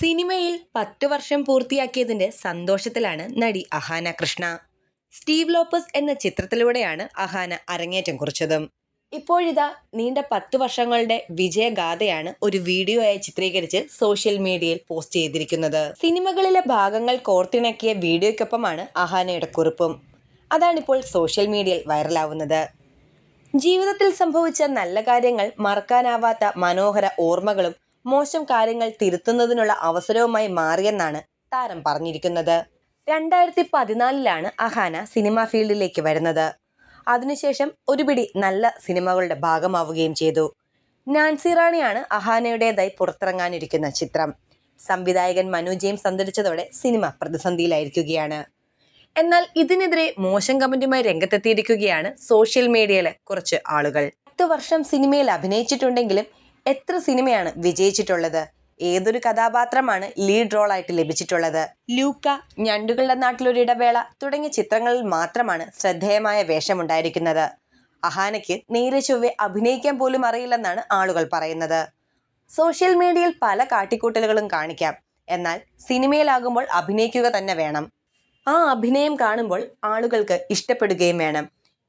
സിനിമയിൽ പത്തു വർഷം പൂർത്തിയാക്കിയതിന്റെ സന്തോഷത്തിലാണ് നടി അഹാന കൃഷ്ണ. സ്റ്റീവ് ലോപ്പസ് എന്ന ചിത്രത്തിലൂടെയാണ് അഹാന അരങ്ങേറ്റം കുറിച്ചതും. ഇപ്പോഴിതാ നീണ്ട പത്തു വർഷങ്ങളുടെ വിജയഗാഥയാണ് ഒരു വീഡിയോയായി ചിത്രീകരിച്ച് സോഷ്യൽ മീഡിയയിൽ പോസ്റ്റ് ചെയ്തിരിക്കുന്നത്. സിനിമകളിലെ ഭാഗങ്ങൾ കോർത്തിണക്കിയ വീഡിയോയ്ക്കൊപ്പമാണ് അഹാനയുടെ കുറിപ്പും. അതാണിപ്പോൾ സോഷ്യൽ മീഡിയയിൽ വൈറലാവുന്നത്. ജീവിതത്തിൽ സംഭവിച്ച നല്ല കാര്യങ്ങൾ മറക്കാനാവാത്ത മനോഹര ഓർമ്മകളും മോശം കാര്യങ്ങൾ തിരുത്തുന്നതിനുള്ള അവസരവുമായി മാറിയെന്നാണ് താരം പറഞ്ഞിരിക്കുന്നത്. രണ്ടായിരത്തി പതിനാലിലാണ് അഹാന സിനിമാ ഫീൽഡിലേക്ക് വരുന്നത്. അതിനുശേഷം ഒരുപിടി നല്ല സിനിമകളുടെ ഭാഗമാവുകയും ചെയ്തു. നാൻസി റാണിയാണ് അഹാനയുടേതായി പുറത്തിറങ്ങാനിരിക്കുന്ന ചിത്രം. സംവിധായകൻ മനു ജെയിംസ് അന്തരിച്ചതോടെ സിനിമ പ്രതിസന്ധിയിലായിരിക്കുകയാണ്. എന്നാൽ ഇതിനെതിരെ മോശം കമന്റുമായി രംഗത്തെത്തിയിരിക്കുകയാണ് സോഷ്യൽ മീഡിയയിലെ കുറച്ച് ആളുകൾ. പത്ത് വർഷം സിനിമയിൽ അഭിനയിച്ചിട്ടുണ്ടെങ്കിലും എത്ര സിനിമയാണ് വിജയിച്ചിട്ടുള്ളത്? ഏതൊരു കഥാപാത്രമാണ് ലീഡ് റോൾ ആയിട്ട് ലഭിച്ചിട്ടുള്ളത്? ലൂക്ക ഞണ്ടുകളുടെ നാട്ടിലൊരു ഇടവേള തുടങ്ങിയ ചിത്രങ്ങളിൽ മാത്രമാണ് ശ്രദ്ധേയമായ വേഷമുണ്ടായിരിക്കുന്നത്. അഹാനയ്ക്ക് നേരെ ചൊവ്വെ അഭിനയിക്കാൻ പോലും അറിയില്ലെന്നാണ് ആളുകൾ പറയുന്നത്. സോഷ്യൽ മീഡിയയിൽ പല കാട്ടിക്കൂട്ടലുകളും കാണിക്കാം. എന്നാൽ സിനിമയിലാകുമ്പോൾ അഭിനയിക്കുക തന്നെ വേണം. ആ അഭിനയം കാണുമ്പോൾ ആളുകൾക്ക് ഇഷ്ടപ്പെടുകയും വേണം.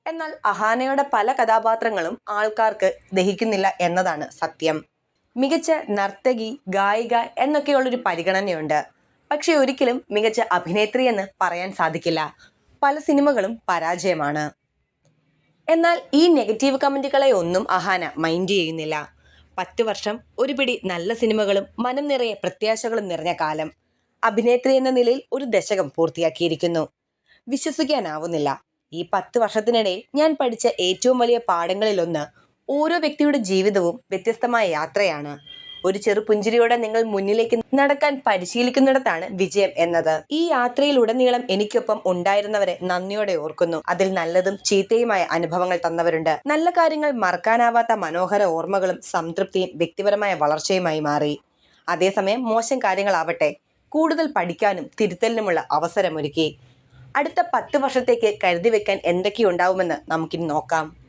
എന്നാൽ അഹാനയുടെ പല കഥാപാത്രങ്ങളും ആൾക്കാർക്ക് ദഹിക്കുന്നില്ല എന്നതാണ് സത്യം. മികച്ച നർത്തകി ഗായിക എന്നൊക്കെയുള്ളൊരു പരിഗണനയുണ്ട്. പക്ഷെ ഒരിക്കലും മികച്ച അഭിനേത്രി എന്ന് പറയാൻ സാധിക്കില്ല. പല സിനിമകളും പരാജയമാണ്. എന്നാൽ ഈ നെഗറ്റീവ് കമന്റുകളെ ഒന്നും അഹാന മൈൻഡ് ചെയ്യുന്നില്ല. പത്ത് വർഷം ഒരു പിടി നല്ല സിനിമകളും മനം നിറയെ പ്രത്യാശകളും നിറഞ്ഞ കാലം. അഭിനേത്രി എന്ന നിലയിൽ ഒരു ദശകം പൂർത്തിയാക്കിയിരിക്കുന്നു. വിശ്വസിക്കാനാവുന്നില്ല. ഈ പത്ത് വർഷത്തിനിടെ ഞാൻ പഠിച്ച ഏറ്റവും വലിയ പാഠങ്ങളിലൊന്ന് ഓരോ വ്യക്തിയുടെ ജീവിതവും വ്യത്യസ്തമായ യാത്രയാണ്. ഒരു ചെറു പുഞ്ചിരിയോടെ നിങ്ങൾ മുന്നിലേക്ക് നടക്കാൻ പരിശീലിക്കുന്നിടത്താണ് വിജയം എന്നത്. ഈ യാത്രയിലുടനീളം എനിക്കൊപ്പം ഉണ്ടായിരുന്നവരെ നന്ദിയോടെ ഓർക്കുന്നു. അതിൽ നല്ലതും ചീത്തയുമായ അനുഭവങ്ങൾ തന്നവരുണ്ട്. നല്ല കാര്യങ്ങൾ മറക്കാനാവാത്ത മനോഹര ഓർമ്മകളും സംതൃപ്തിയും വ്യക്തിപരമായ വളർച്ചയുമായി മാറി. അതേസമയം മോശം കാര്യങ്ങളാവട്ടെ കൂടുതൽ പഠിക്കാനും തിരുത്തലിനുമുള്ള അവസരമൊരുക്കി. അടുത്ത പത്ത് വർഷത്തേക്ക് കരുതി വെക്കാൻ എന്തൊക്കെയുണ്ടാവുമെന്ന് നമുക്കിനി നോക്കാം.